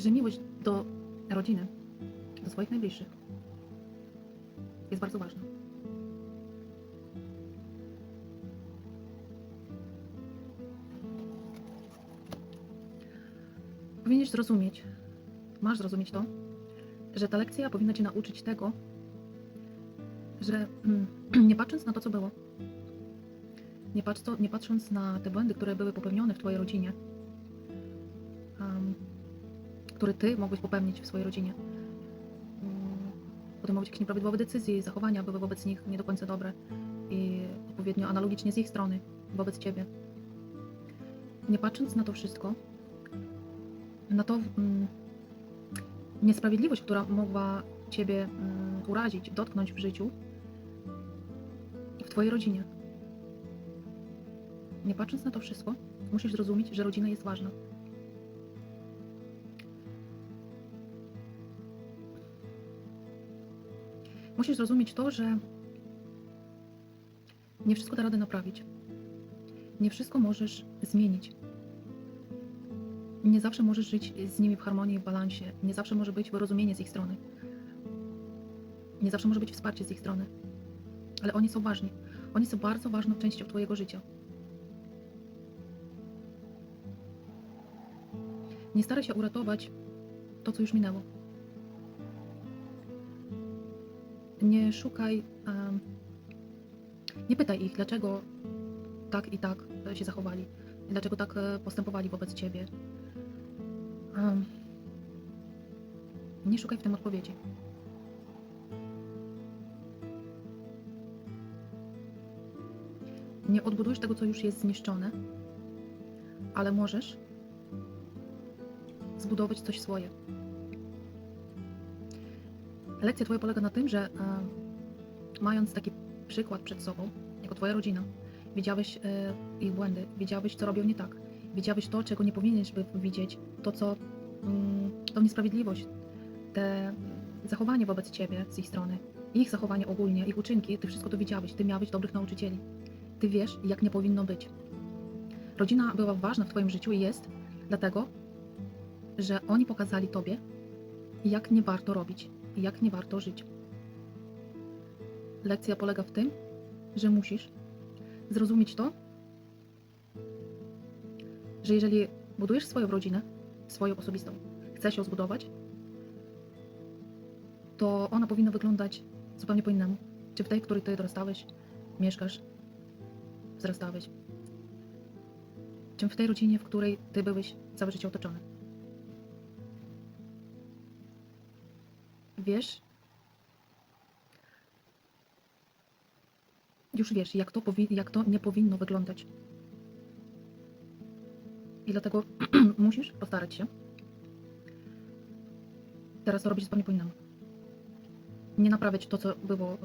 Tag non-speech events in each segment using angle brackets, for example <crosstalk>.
że miłość do rodziny, do swoich najbliższych jest bardzo ważna. Powinieneś zrozumieć, masz zrozumieć to, że ta lekcja powinna cię nauczyć tego, że mm, <clears throat> nie patrząc na to, co było, nie, patrz, nie patrząc na te błędy, które były popełnione w twojej rodzinie, które ty mogłeś popełnić w swojej rodzinie, podejmować jakieś nieprawidłowe decyzje, zachowania były wobec nich nie do końca dobre i odpowiednio analogicznie z ich strony wobec ciebie. Nie patrząc na to wszystko, na to mm, niesprawiedliwość, która mogła ciebie mm, urazić, dotknąć w życiu, w twojej rodzinie. Nie patrząc na to wszystko, musisz zrozumieć, że rodzina jest ważna. Musisz zrozumieć to, że nie wszystko da radę naprawić. Nie wszystko możesz zmienić. Nie zawsze możesz żyć z nimi w harmonii, w balansie. Nie zawsze może być wyrozumienie z ich strony. Nie zawsze może być wsparcie z ich strony. Ale oni są ważni. Oni są bardzo ważną częścią Twojego życia. Nie staraj się uratować to, co już minęło. Nie szukaj. nie pytaj ich, dlaczego tak i tak e, się zachowali, dlaczego tak e, postępowali wobec ciebie. Nie szukaj w tym odpowiedzi. Nie odbudujesz tego, co już jest zniszczone, ale możesz zbudować coś swoje. Lekcja Twoja polega na tym, że e, mając taki przykład przed sobą, jako Twoja rodzina, widziałeś e, ich błędy, wiedziałeś, co robią nie tak, wiedziałeś to, czego nie powinieneś by widzieć, to, co mm, tą niesprawiedliwość, te zachowanie wobec Ciebie z ich strony, ich zachowanie ogólnie, ich uczynki, Ty wszystko to widziałeś, Ty miałeś dobrych nauczycieli. Ty wiesz, jak nie powinno być. Rodzina była ważna w Twoim życiu i jest, dlatego, że oni pokazali Tobie, jak nie warto robić, jak nie warto żyć. Lekcja polega w tym, że musisz zrozumieć to, że jeżeli budujesz swoją rodzinę, swoją osobistą, chcesz ją zbudować, to ona powinna wyglądać zupełnie po innemu. Czy w tej, w której ty dorastałeś, mieszkasz, wzrastałeś, czym w tej rodzinie, w której ty byłeś całe życie otoczony. Wiesz, już wiesz, jak to, jak to nie powinno wyglądać. I dlatego <clears throat> musisz postarać się teraz robić zupełnie po innemu. Nie naprawiać to, co było e,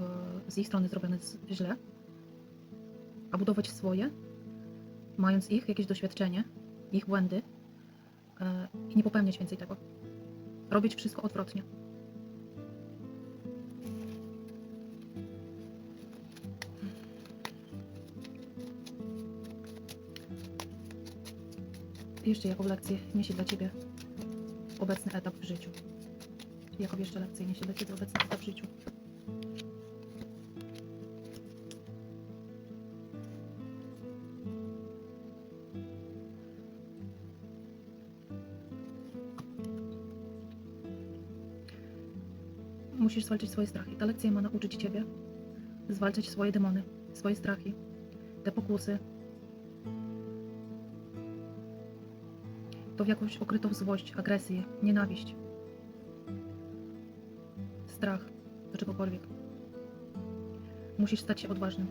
z ich strony zrobione źle, a budować swoje, mając ich jakieś doświadczenie, ich błędy e, i nie popełniać więcej tego. Robić wszystko odwrotnie. Jeszcze jaką lekcję niesie dla Ciebie obecny etap w życiu? Jaką jeszcze lekcję niesie dla Ciebie obecny etap w życiu? Musisz zwalczyć swoje strachy. Ta lekcja ma nauczyć Ciebie zwalczać swoje demony, swoje strachy, te pokusy, to w jakąś okrytą złość, agresję, nienawiść, strach do czegokolwiek. Musisz stać się odważnym.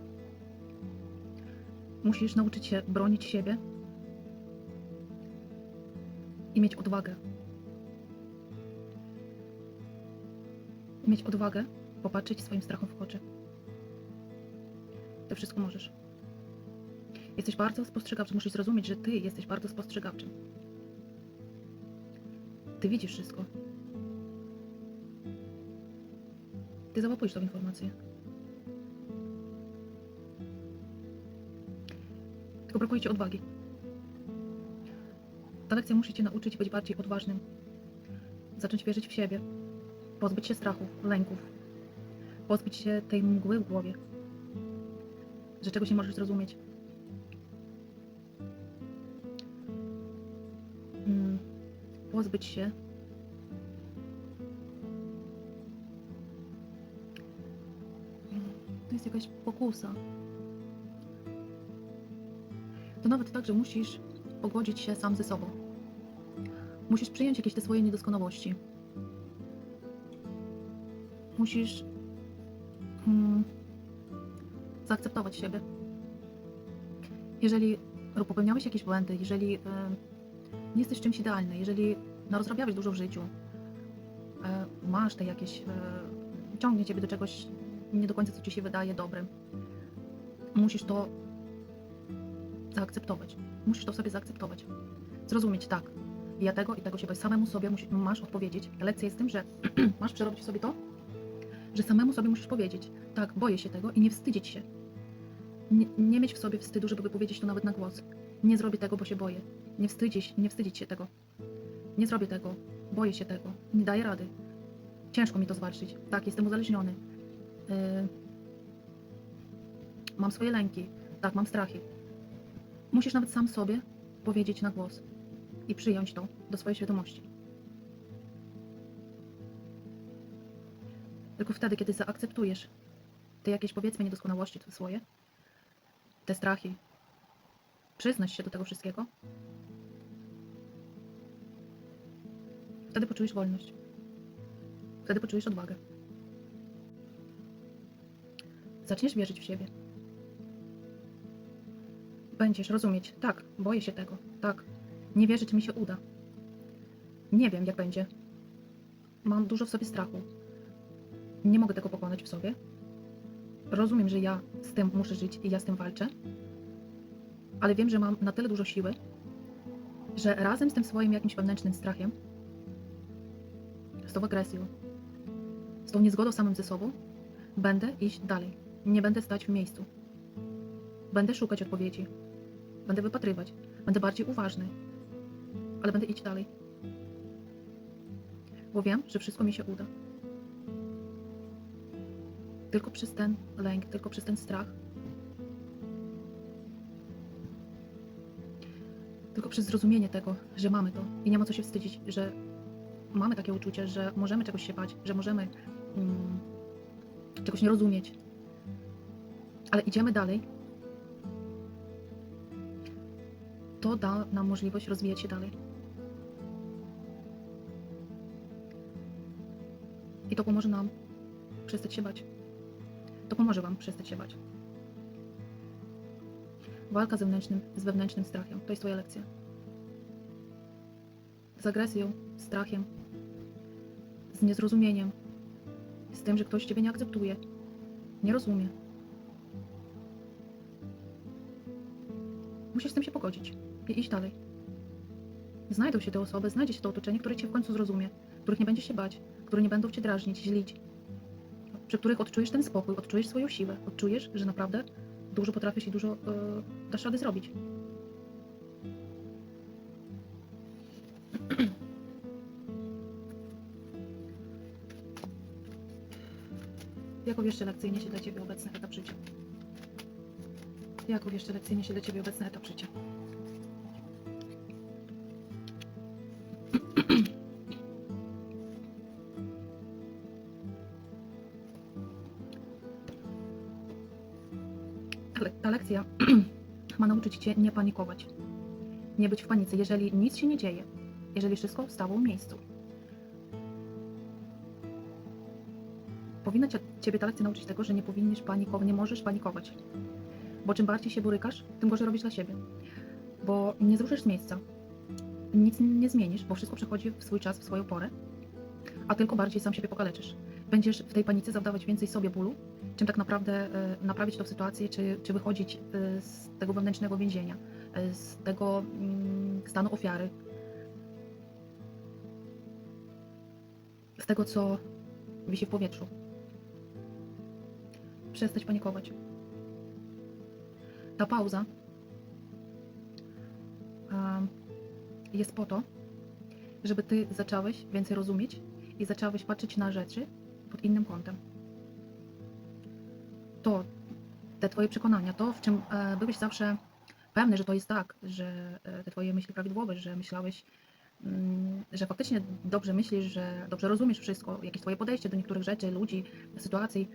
Musisz nauczyć się bronić siebie i mieć odwagę. Mieć odwagę popatrzeć swoim strachom w oczy. Ty wszystko możesz. Jesteś bardzo spostrzegawczym. Musisz zrozumieć, że ty jesteś bardzo spostrzegawczym. Ty widzisz wszystko. Ty załapujesz tą informację. Tylko brakuje ci odwagi. Ta lekcja musi cię nauczyć być bardziej odważnym. zacząć wierzyć w siebie, pozbyć się strachów, lęków, pozbyć się tej mgły w głowie, że czegoś nie możesz zrozumieć. Pozbyć się to jest jakaś pokusa. To nawet tak, że musisz pogodzić się sam ze sobą. Musisz przyjąć jakieś te swoje niedoskonałości. Musisz mm, zaakceptować siebie. Jeżeli popełniałeś jakieś błędy, jeżeli nie jesteś czymś idealny, jeżeli narozrabiałeś dużo w życiu, e, masz te jakieś, e, ciągnie ciebie do czegoś nie do końca, co ci się wydaje dobrym, musisz to zaakceptować. Musisz to w sobie zaakceptować. Zrozumieć, tak, ja tego i tego się boję. Samemu sobie musi, masz odpowiedzieć. Lekcja jest tym, że <clears throat> masz przerobić sobie to, że samemu sobie musisz powiedzieć, tak, boję się tego i nie wstydzić się. Nie, nie mieć w sobie wstydu, żeby wypowiedzieć to nawet na głos. Nie zrobię tego, bo się boję. Nie wstydzić, nie wstydzić się tego. Nie zrobię tego, boję się tego, nie daję rady. Ciężko mi to zwalczyć. Tak, jestem uzależniony. Yy, mam swoje lęki. Tak, mam strachy. Musisz nawet sam sobie powiedzieć na głos i przyjąć to do swojej świadomości. Tylko wtedy, kiedy zaakceptujesz te jakieś powiedzmy niedoskonałości swoje, te strachy, przyznać się do tego wszystkiego, wtedy poczujesz wolność. Wtedy poczujesz odwagę. Zaczniesz wierzyć w siebie. Będziesz rozumieć, tak, boję się tego, tak, nie wierzę, czy mi się uda. Nie wiem, jak będzie. Mam dużo w sobie strachu. Nie mogę tego pokonać w sobie. Rozumiem, że ja z tym muszę żyć i ja z tym walczę. Ale wiem, że mam na tyle dużo siły, że razem z tym swoim jakimś wewnętrznym strachem, tą agresją, z tą niezgodą samym ze sobą, będę iść dalej. Nie będę stać w miejscu. Będę szukać odpowiedzi. Będę wypatrywać. Będę bardziej uważny. Ale będę iść dalej. Bo wiem, że wszystko mi się uda. Tylko przez ten lęk, tylko przez ten strach. Tylko przez zrozumienie tego, że mamy to i nie ma co się wstydzić, że mamy takie uczucie, że możemy czegoś się bać, że możemy mm, czegoś nie rozumieć. Ale idziemy dalej. To da nam możliwość rozwijać się dalej. I to pomoże nam przestać się bać. To pomoże Wam przestać się bać. Walka z z wewnętrznym strachem. To jest Twoja lekcja. Z agresją, strachem, z niezrozumieniem, z tym, że ktoś Ciebie nie akceptuje, nie rozumie. Musisz z tym się pogodzić i iść dalej. Znajdą się te osoby, znajdzie się to otoczenie, które Cię w końcu zrozumie, których nie będziesz się bać, które nie będą Cię drażnić, źlić, przy których odczujesz ten spokój, odczujesz swoją siłę, odczujesz, że naprawdę dużo potrafisz i dużo e, dasz rady zrobić. Jaką jeszcze lekcję niesie dla Ciebie obecny etap życia? Jaką jeszcze lekcję niesie dla Ciebie obecny etap życia? Ta lekcja <clears throat> ma nauczyć Cię nie panikować. Nie być w panice, jeżeli nic się nie dzieje, jeżeli wszystko stało w miejscu. Powinna cię, Ciebie ta lekcja nauczyć tego, że nie powinniś panikować, nie możesz panikować. Bo czym bardziej się borykasz, tym gorzej robisz dla siebie. Bo nie zruszysz z miejsca. Nic nie zmienisz, bo wszystko przechodzi w swój czas, w swoją porę, a tylko bardziej sam siebie pokaleczysz. Będziesz w tej panice zadawać więcej sobie bólu, czym tak naprawdę e, naprawić tę sytuację, czy, czy wychodzić e, z tego wewnętrznego więzienia, e, z tego mm, stanu ofiary, z tego, co wisi w powietrzu. Przestać panikować. Ta pauza jest po to, żeby ty zacząłeś więcej rozumieć i zacząłeś patrzeć na rzeczy pod innym kątem. To, te twoje przekonania, to w czym e, byłeś zawsze pewny, że to jest tak, że e, te twoje myśli prawidłowe, że myślałeś, mm, że faktycznie dobrze myślisz, że dobrze rozumiesz wszystko, jakieś twoje podejście do niektórych rzeczy, ludzi, sytuacji,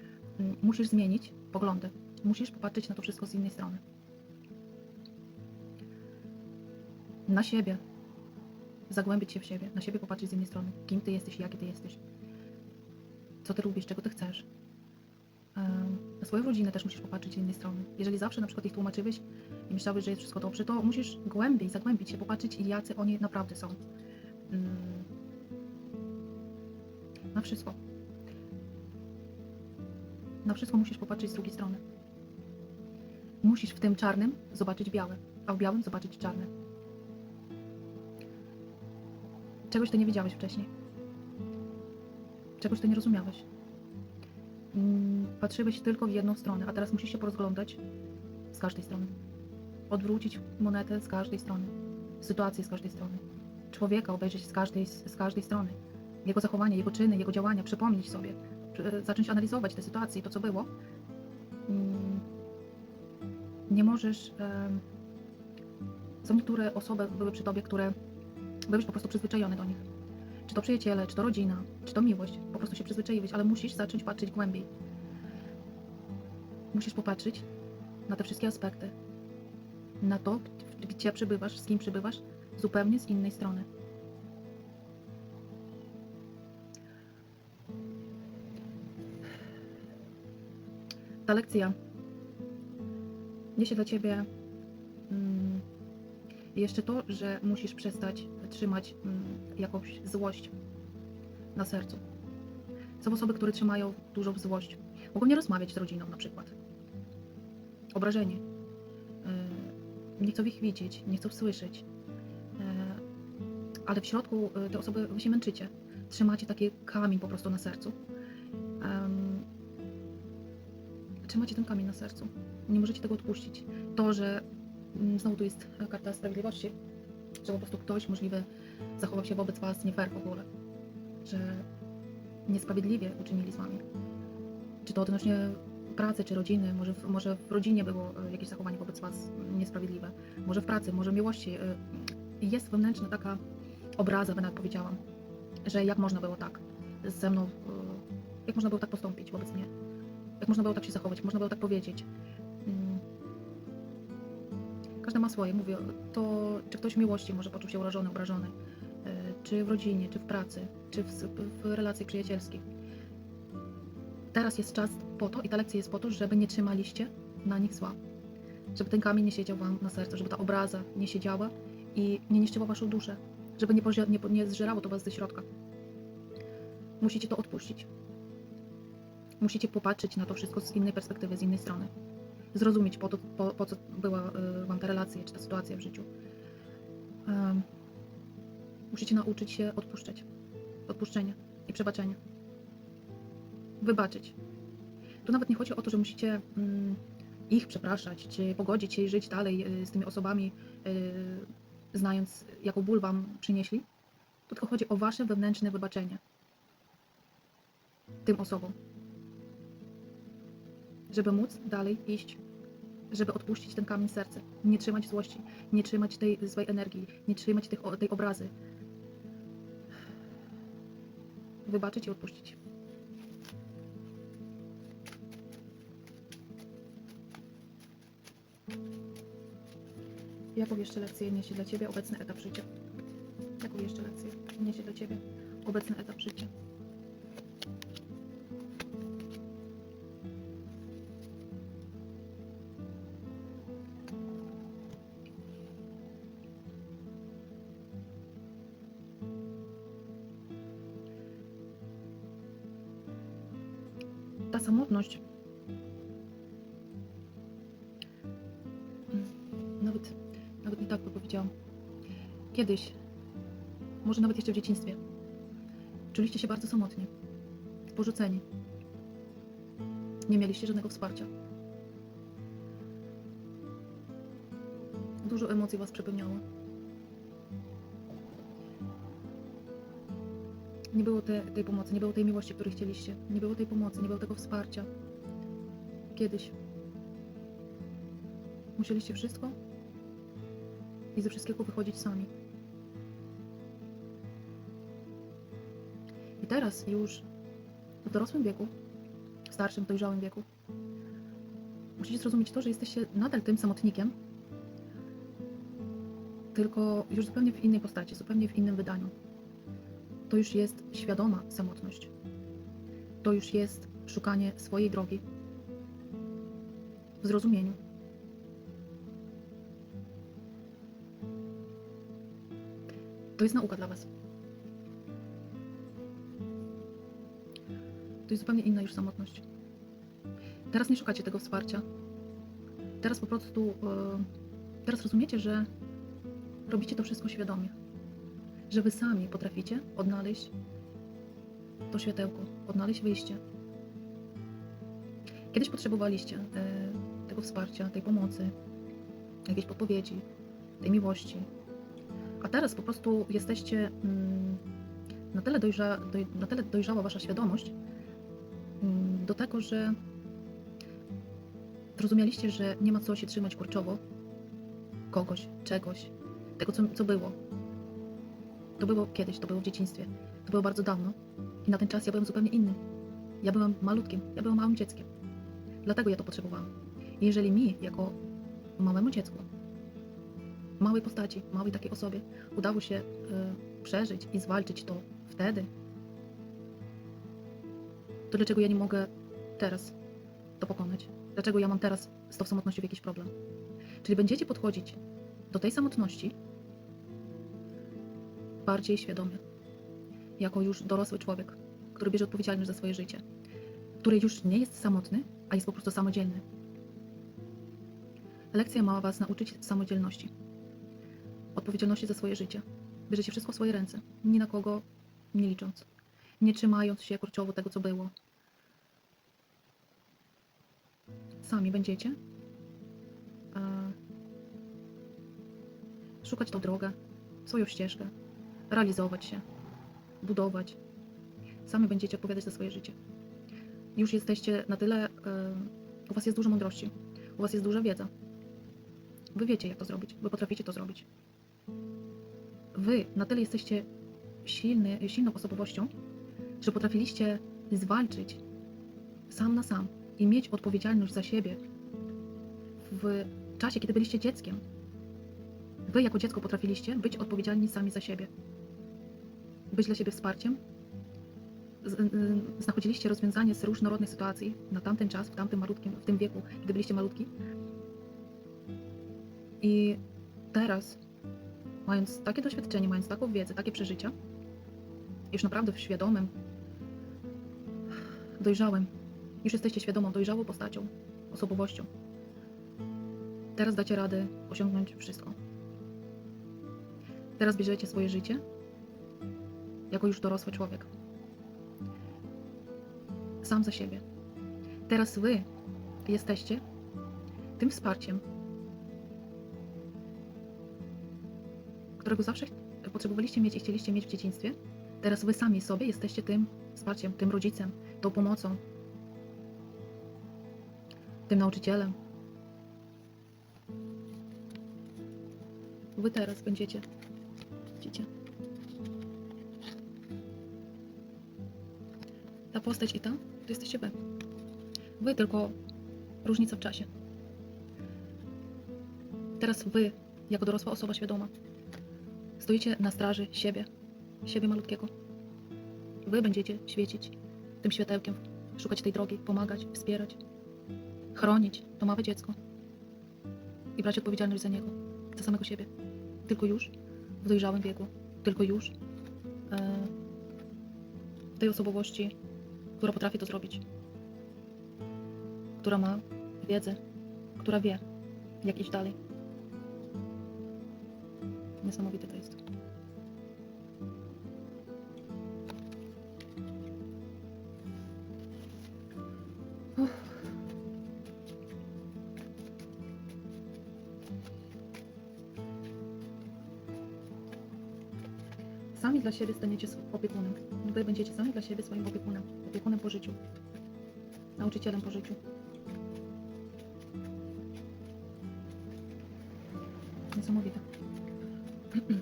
musisz zmienić poglądy. Musisz popatrzeć na to wszystko z innej strony. Na siebie. Zagłębić się w siebie, na siebie popatrzeć z innej strony. Kim ty jesteś, jaki ty jesteś. Co ty lubisz, czego ty chcesz. Na swoją rodzinę też musisz popatrzeć z innej strony. Jeżeli zawsze na przykład ich tłumaczyłeś i myślałeś, że jest wszystko dobrze, to musisz głębiej, zagłębić się, popatrzeć, jacy oni naprawdę są. Mm. Na wszystko. Na wszystko musisz popatrzeć z drugiej strony. Musisz w tym czarnym zobaczyć białe, a w białym zobaczyć czarne. Czegoś ty nie wiedziałeś wcześniej. Czegoś ty nie rozumiałeś. Mm, Patrzyłeś tylko w jedną stronę, a teraz musisz się porozglądać z każdej strony. Odwrócić monetę z każdej strony. Sytuację z każdej strony. Człowieka obejrzeć z każdej, z każdej strony. Jego zachowanie, jego czyny, jego działania, przypomnieć sobie. Przy- Zacząć analizować te sytuacje, to co było. Mm, Nie możesz... em, Są niektóre osoby, były przy tobie, które byłeś po prostu przyzwyczajony do nich. Czy to przyjaciele, czy to rodzina, czy to miłość. Po prostu się przyzwyczaiłeś, ale musisz zacząć patrzeć głębiej. Musisz popatrzeć na te wszystkie aspekty. Na to, gdzie przebywasz, z kim przebywasz, zupełnie z innej strony. Ta lekcja niesie dla ciebie mm, jeszcze to, że musisz przestać trzymać mm, jakąś złość na sercu. Są osoby, które trzymają dużą złość. Mogą nie rozmawiać z rodziną na przykład. Obrażeni. Yy, Nie chcą ich widzieć, nie chcą słyszeć. Yy, Ale w środku yy, te osoby, wy się męczycie. Trzymacie taki kamień po prostu na sercu. Trzymacie ten kamień na sercu. Nie możecie tego odpuścić. To, że mm, znowu tu jest karta sprawiedliwości, że po prostu ktoś możliwy zachował się wobec was nie fair w ogóle. Że niesprawiedliwie uczynili z wami. Czy to odnośnie pracy, czy rodziny, może w, może w rodzinie było e, jakieś zachowanie wobec was niesprawiedliwe, może w pracy, może w miłości. e, Jest wewnętrzna taka obraza, by nawet powiedziałam, że jak można było tak ze mną, e, jak można było tak postąpić wobec mnie, jak można było tak się zachować, można było tak powiedzieć. Mm. Każdy ma swoje, mówię, to czy ktoś w miłości może poczuł się urażony, obrażony, e, czy w rodzinie, czy w pracy, czy w, w relacjach przyjacielskich. Teraz jest czas po to i ta lekcja jest po to, żeby nie trzymaliście na nich zła. Żeby ten kamień nie siedział wam na sercu, żeby ta obraza nie siedziała i nie niszczyła waszą duszę. Żeby nie, nie, nie zżerało to was ze środka. Musicie to odpuścić. Musicie popatrzeć na to wszystko z innej perspektywy, z innej strony. Zrozumieć, po, to, po, po co była y, wam ta relacja, czy ta sytuacja w życiu. Musicie nauczyć się odpuszczać. Odpuszczenia i przebaczenia. Wybaczyć. Tu nawet nie chodzi o to, że musicie mm, ich przepraszać, czy pogodzić się i żyć dalej y, z tymi osobami, y, znając, jaką ból wam przynieśli. Tu tylko chodzi o wasze wewnętrzne wybaczenie tym osobom. Żeby móc dalej iść, żeby odpuścić ten kamień serca, nie trzymać złości, nie trzymać tej złej energii, nie trzymać tych, tej obrazy. Wybaczyć i odpuścić. Jaką jeszcze lekcję niesie dla Ciebie obecny etap życia? Jaką jeszcze lekcję niesie dla Ciebie obecny etap życia? Jeszcze w dzieciństwie, czuliście się bardzo samotni, porzuceni. Nie mieliście żadnego wsparcia. Dużo emocji was przepełniało. Nie było te, tej pomocy, nie było tej miłości, której chcieliście. Nie było tej pomocy, nie było tego wsparcia. Kiedyś. Musieliście wszystko i ze wszystkiego wychodzić sami. Teraz już w dorosłym wieku, w starszym, dojrzałym wieku, musicie zrozumieć to, że jesteście nadal tym samotnikiem, tylko już zupełnie w innej postaci, zupełnie w innym wydaniu. To już jest świadoma samotność. To już jest szukanie swojej drogi w zrozumieniu. To jest nauka dla Was. To jest zupełnie inna już samotność. Teraz nie szukacie tego wsparcia. Teraz po prostu, e, teraz rozumiecie, że robicie to wszystko świadomie. Że Wy sami potraficie odnaleźć to światełko, odnaleźć wyjście. Kiedyś potrzebowaliście e, tego wsparcia, tej pomocy, jakiejś podpowiedzi, tej miłości. A teraz po prostu jesteście mm, na tyle, dojrza, doj, na tyle dojrzała Wasza świadomość do tego, że zrozumieliście, że nie ma co się trzymać kurczowo kogoś, czegoś, tego, co, co było. To było kiedyś, to było w dzieciństwie, to było bardzo dawno i na ten czas ja byłem zupełnie inny. Ja byłam malutkim, ja byłam małym dzieckiem. Dlatego ja to potrzebowałam. I jeżeli mi, jako małemu dziecku, małej postaci, małej takiej osobie, udało się y, przeżyć i zwalczyć to wtedy, to dlaczego ja nie mogę teraz to pokonać? Dlaczego ja mam teraz z tą samotnością jakiś problem? Czyli będziecie podchodzić do tej samotności bardziej świadomie, jako już dorosły człowiek, który bierze odpowiedzialność za swoje życie, który już nie jest samotny, a jest po prostu samodzielny. Lekcja ma Was nauczyć samodzielności, odpowiedzialności za swoje życie. Bierzecie wszystko w swoje ręce, ni na kogo nie licząc, nie trzymając się kurczowo tego, co było. Sami będziecie szukać tą drogę, swoją ścieżkę, realizować się, budować. Sami będziecie odpowiadać za swoje życie. Już jesteście na tyle, e, u Was jest dużo mądrości, u Was jest duża wiedza. Wy wiecie, jak to zrobić, Wy potraficie to zrobić. Wy na tyle jesteście silny, silną osobowością, że potrafiliście zwalczyć sam na sam i mieć odpowiedzialność za siebie w czasie, kiedy byliście dzieckiem. Wy jako dziecko potrafiliście być odpowiedzialni sami za siebie. Być dla siebie wsparciem. Z, y, znachodziliście rozwiązanie z różnorodnych sytuacji na tamten czas, w tamtym malutkim, w tym wieku, gdy byliście malutki. I teraz, mając takie doświadczenie, mając taką wiedzę, takie przeżycia, już naprawdę w świadomym, dojrzałym, już jesteście świadomą, dojrzałą postacią, osobowością. Teraz dacie radę osiągnąć wszystko. Teraz bierzecie swoje życie jako już dorosły człowiek. Sam za siebie. Teraz wy jesteście tym wsparciem, którego zawsze potrzebowaliście mieć i chcieliście mieć w dzieciństwie. Teraz wy sami sobie jesteście tym wsparciem, tym rodzicem, tą pomocą, tym nauczycielem. Wy teraz będziecie. Widzicie? Ta postać i ta, to jesteście wy. Wy tylko różnica w czasie. Teraz wy, jako dorosła osoba świadoma, stoicie na straży siebie, siebie malutkiego. Wy będziecie świecić tym światełkiem, szukać tej drogi, pomagać, wspierać, chronić to małe dziecko i brać odpowiedzialność za niego, za samego siebie. Tylko już w dojrzałym wieku, tylko już e, w tej osobowości, która potrafi to zrobić, która ma wiedzę, która wie, jak iść dalej. Niesamowite to jest. Siebie staniecie opiekunem. Wy będziecie sami dla siebie swoim opiekunem. Opiekunem po życiu. Nauczycielem po życiu. Niesamowite. <clears throat>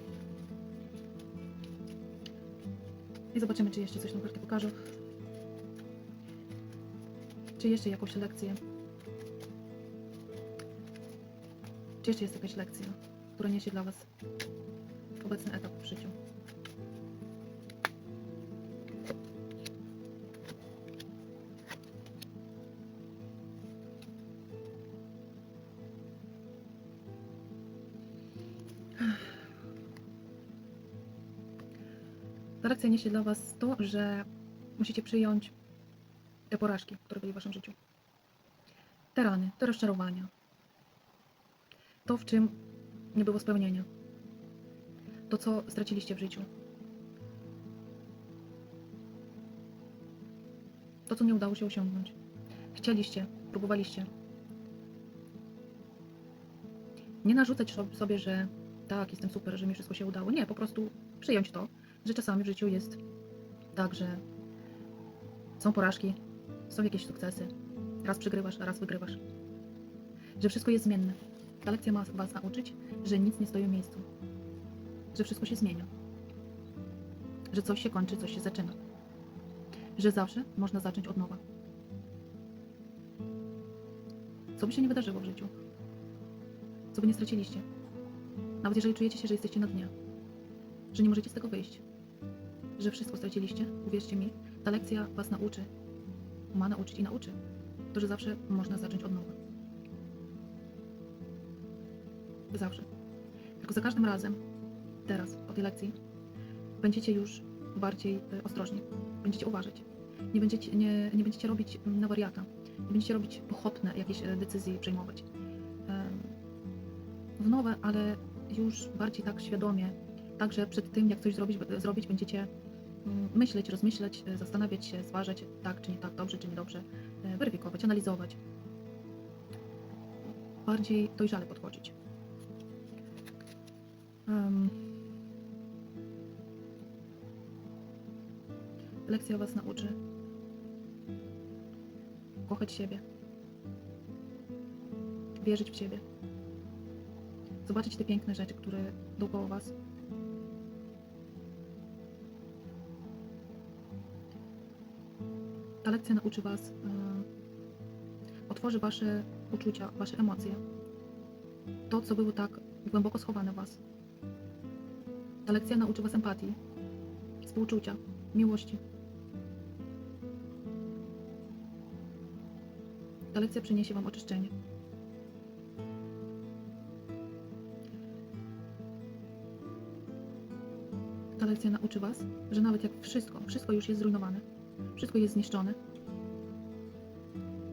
I zobaczymy, czy jeszcze coś tą kartę pokażę. Czy jeszcze jakąś lekcję. Czy jeszcze jest jakaś lekcja, która niesie dla Was obecny etap w życiu? Lekcja niesie dla Was to, że musicie przyjąć te porażki, które były w Waszym życiu. Te rany, te rozczarowania. To, w czym nie było spełnienia. To, co straciliście w życiu. To, co nie udało się osiągnąć. Chcieliście, próbowaliście. Nie narzucać so- sobie, że tak, jestem super, że mi wszystko się udało. Nie, po prostu przyjąć to, że czasami w życiu jest tak, że są porażki, są jakieś sukcesy. Raz przegrywasz, raz wygrywasz. Że wszystko jest zmienne. Ta lekcja ma Was nauczyć, że nic nie stoi w miejscu. Że wszystko się zmienia. Że coś się kończy, coś się zaczyna. Że zawsze można zacząć od nowa. Co by się nie wydarzyło w życiu? Co by nie straciliście? Nawet jeżeli czujecie się, że jesteście na dnie. Że nie możecie z tego wyjść. Że wszystko straciliście, uwierzcie mi, ta lekcja Was nauczy. Ma nauczyć i nauczy. To, że zawsze można zacząć od nowa. Zawsze. Tylko za każdym razem, teraz, po tej lekcji, będziecie już bardziej e, ostrożni. Będziecie uważać. Nie będziecie, nie, nie będziecie robić na wariata. Nie będziecie robić pochopne jakieś e, decyzje przejmować. W nowe, ale już bardziej tak świadomie. Także przed tym, jak coś zrobić, zrobić będziecie myśleć, rozmyślać, e, zastanawiać się, zważać tak czy nie tak, dobrze czy niedobrze, e, weryfikować, analizować. Bardziej dojrzale podchodzić. Em, lekcja Was nauczy kochać siebie, wierzyć w siebie, zobaczyć te piękne rzeczy, które dookoła Was. Ta lekcja nauczy Was, e, otworzy Wasze uczucia, Wasze emocje, to, co było tak głęboko schowane w Was. Ta lekcja nauczy Was empatii, współczucia, miłości. Ta lekcja przyniesie Wam oczyszczenie. Ta lekcja nauczy Was, że nawet jak wszystko, wszystko już jest zrujnowane, wszystko jest zniszczone,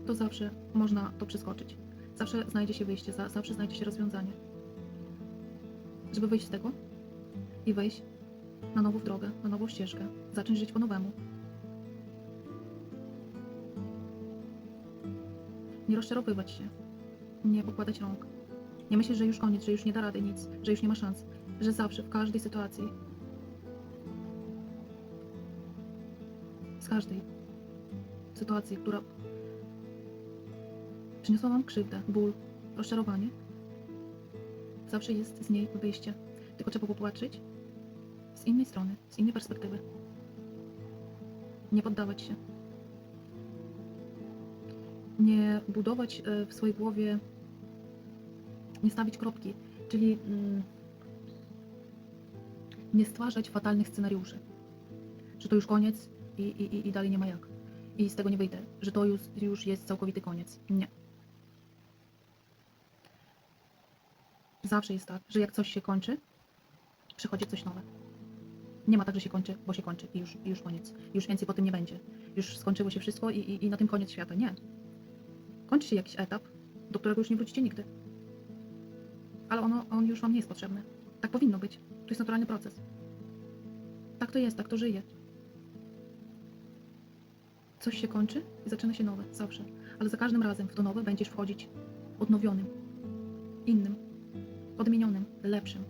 to zawsze można to przeskoczyć. Zawsze znajdzie się wyjście, za- zawsze znajdzie się rozwiązanie. Żeby wyjść z tego i wejść na nową drogę, na nową ścieżkę, zacząć żyć po nowemu. Nie rozczarowywać się, nie pokładać rąk, nie myśleć, że już koniec, że już nie da rady nic, że już nie ma szans, że zawsze, w każdej sytuacji, każdej sytuacji, która przyniosła Wam krzywdę, ból, rozczarowanie, zawsze jest z niej wyjście. Tylko trzeba popatrzeć z innej strony, z innej perspektywy. Nie poddawać się. Nie budować e, w swojej głowie, nie stawić kropki, czyli mm, nie stwarzać fatalnych scenariuszy, że to już koniec i, i, i- dalej nie ma jak. I z tego nie wyjdę, że to już, już jest całkowity koniec. Nie. Zawsze jest tak, że jak coś się kończy, przychodzi coś nowe. Nie ma tak, że się kończy, bo się kończy i już, już koniec. Już więcej po tym nie będzie. Już skończyło się wszystko i, i, i na tym koniec świata. Nie. Kończy się jakiś etap, do którego już nie wrócicie nigdy. Ale ono, on już wam nie jest potrzebny. Tak powinno być. To jest naturalny proces. Tak to jest, tak to żyje. Coś się kończy i zaczyna się nowe, zawsze. Ale za każdym razem w to nowe będziesz wchodzić odnowionym, innym, odmienionym, lepszym.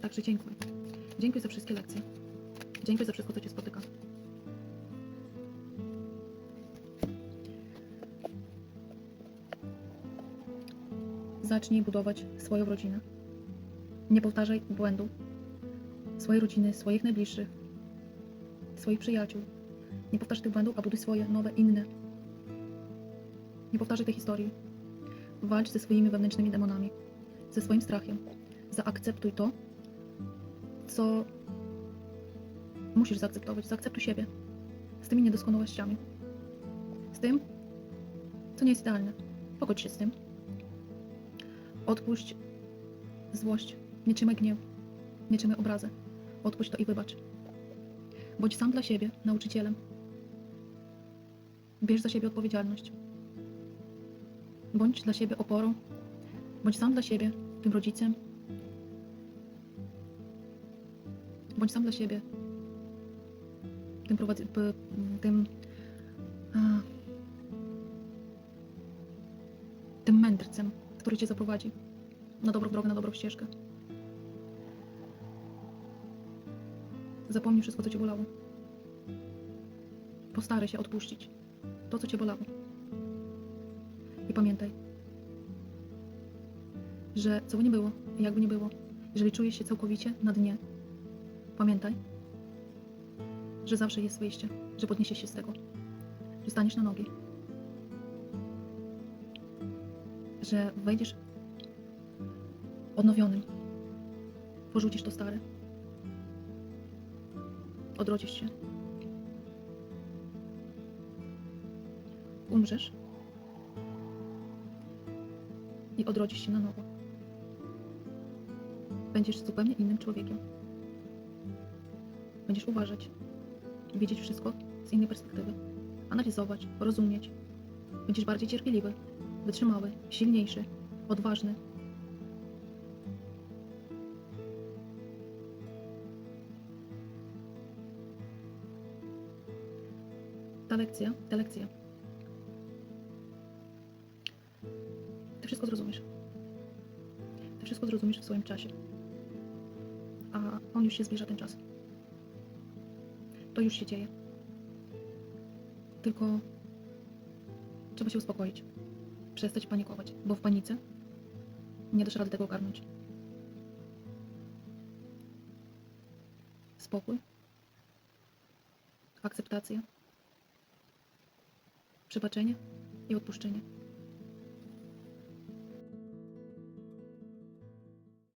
Także dziękuję. Dziękuję za wszystkie lekcje. Dziękuję za wszystko, co Cię spotyka. Zacznij budować swoją rodzinę. Nie powtarzaj błędu swojej rodziny, swoich najbliższych, swoich przyjaciół. Nie powtarzaj tych błędów, a buduj swoje, nowe, inne. Nie powtarzaj tej historii. Walcz ze swoimi wewnętrznymi demonami, ze swoim strachem. Zaakceptuj to, co musisz zaakceptować. Zaakceptuj siebie z tymi niedoskonałościami, z tym, co nie jest idealne. Pogodź się z tym. Odpuść złość, nie trzymaj gniew, nie trzymaj obrazy. Odpuść to i wybacz. Bądź sam dla siebie nauczycielem. Bierz za siebie odpowiedzialność. Bądź dla siebie oporą. Bądź sam dla siebie tym rodzicem. Bądź sam dla siebie tym, prowadzi- tym, cię zaprowadzi na dobrą drogę, na dobrą ścieżkę. Zapomnij wszystko, co cię bolało. Postaraj się odpuścić to, co cię bolało. I pamiętaj, że co by nie było, jakby nie było, jeżeli czujesz się całkowicie na dnie, pamiętaj, że zawsze jest wyjście, że podniesiesz się z tego, że staniesz na nogi, że wejdziesz odnowionym, porzucisz to stare, odrodzisz się, umrzesz i odrodzisz się na nowo. Będziesz zupełnie innym człowiekiem. Będziesz uważać, widzieć wszystko z innej perspektywy, analizować, rozumieć. Będziesz bardziej cierpliwy, wytrzymały, silniejszy, odważny. Ta lekcja, ta lekcja. Ty wszystko zrozumiesz. Ty wszystko zrozumiesz w swoim czasie. A on już się zbliża ten czas. To już się dzieje. Tylko trzeba się uspokoić. Przestać panikować, bo w panice nie dasz rady tego ogarnąć. Spokój, akceptacja, przebaczenie i odpuszczenie.